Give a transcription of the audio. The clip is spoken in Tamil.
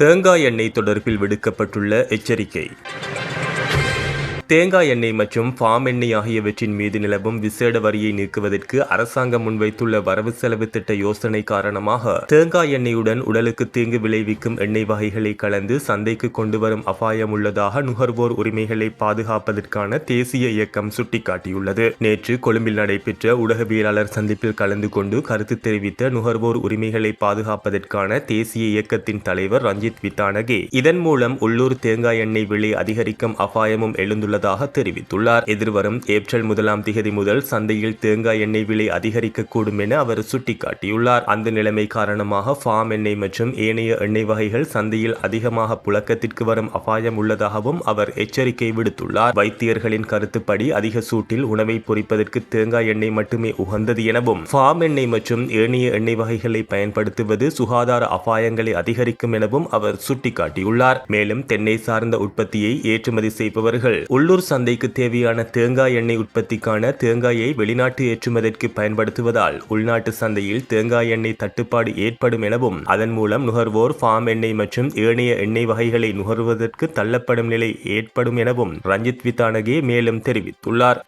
தேங்காய் எண்ணெய் தொடர்பில் விடுக்கப்பட்டுள்ள எச்சரிக்கை. தேங்காய் எண்ணெய் மற்றும் பாம் எண்ணெய் ஆகியவற்றின் மீது நிலவும் விசேட வரியை நீக்குவதற்கு அரசாங்கம் முன்வைத்துள்ள வரவு செலவு திட்ட யோசனை காரணமாக தேங்காய் எண்ணெயுடன் உடலுக்கு தீங்கு விளைவிக்கும் எண்ணெய் வகைகளை கலந்து சந்தைக்கு கொண்டு வரும் அபாயம் உள்ளதாக நுகர்வோர் உரிமைகளை பாதுகாப்பதற்கான தேசிய இயக்கம் சுட்டிக்காட்டியுள்ளது. நேற்று கொழும்பில் நடைபெற்ற ஊடகவியலாளர் சந்திப்பில் கலந்து கொண்டு கருத்து தெரிவித்த நுகர்வோர் உரிமைகளை பாதுகாப்பதற்கான தேசிய இயக்கத்தின் தலைவர் ரஞ்சித் வித்தானகே இதன் மூலம் உள்ளூர் தேங்காய் எண்ணெய் விலை அதிகரிக்கும் அபாயமும் உள்ளதாக தெரிவித்துள்ளார். எதிர்வரும் ஏப்ரல் முதலாம் திகதி முதல் சந்தையில் தேங்காய் எண்ணெய் விலை அதிகரிக்கக்கூடும் என அவர் சுட்டிக்காட்டியுள்ளார். அந்த நிலைமை காரணமாக ஃபார்ம் எண்ணெய் மற்றும் ஏனைய எண்ணெய் வகைகள் சந்தையில் அதிகமாக புழக்கத்திற்கு வரும் அபாயம் உள்ளதாகவும் அவர் எச்சரிக்கை விடுத்துள்ளார். வைத்தியர்களின் கருத்துப்படி அதிக சூட்டில் உணவை பொறிப்பதற்கு தேங்காய் எண்ணெய் மட்டுமே உகந்தது எனவும் ஃபார்ம் எண்ணெய் மற்றும் ஏனைய எண்ணெய் வகைகளை பயன்படுத்துவது சுகாதார அபாயங்களை அதிகரிக்கும் எனவும் அவர் சுட்டிக்காட்டியுள்ளார். மேலும் தென்னை சார்ந்த உற்பத்தியை ஏற்றுமதி செய்பவர்கள் உள்ளூர் சந்தைக்கு தேவையான தேங்காய் எண்ணெய் உற்பத்திக்கான தேங்காயை வெளிநாட்டு ஏற்றுமதிக்கு பயன்படுத்துவதால் உள்நாட்டு சந்தையில் தேங்காய் எண்ணெய் தட்டுப்பாடு ஏற்படும் எனவும் அதன் மூலம் நுகர்வோர் ஃபார்ம் எண்ணெய் மற்றும் ஏனைய எண்ணெய் வகைகளை நுகர்வதற்கு தள்ளப்படும் நிலை ஏற்படும் எனவும் ரஞ்சித் வித்தானகே மேலும் தெரிவித்துள்ளார்.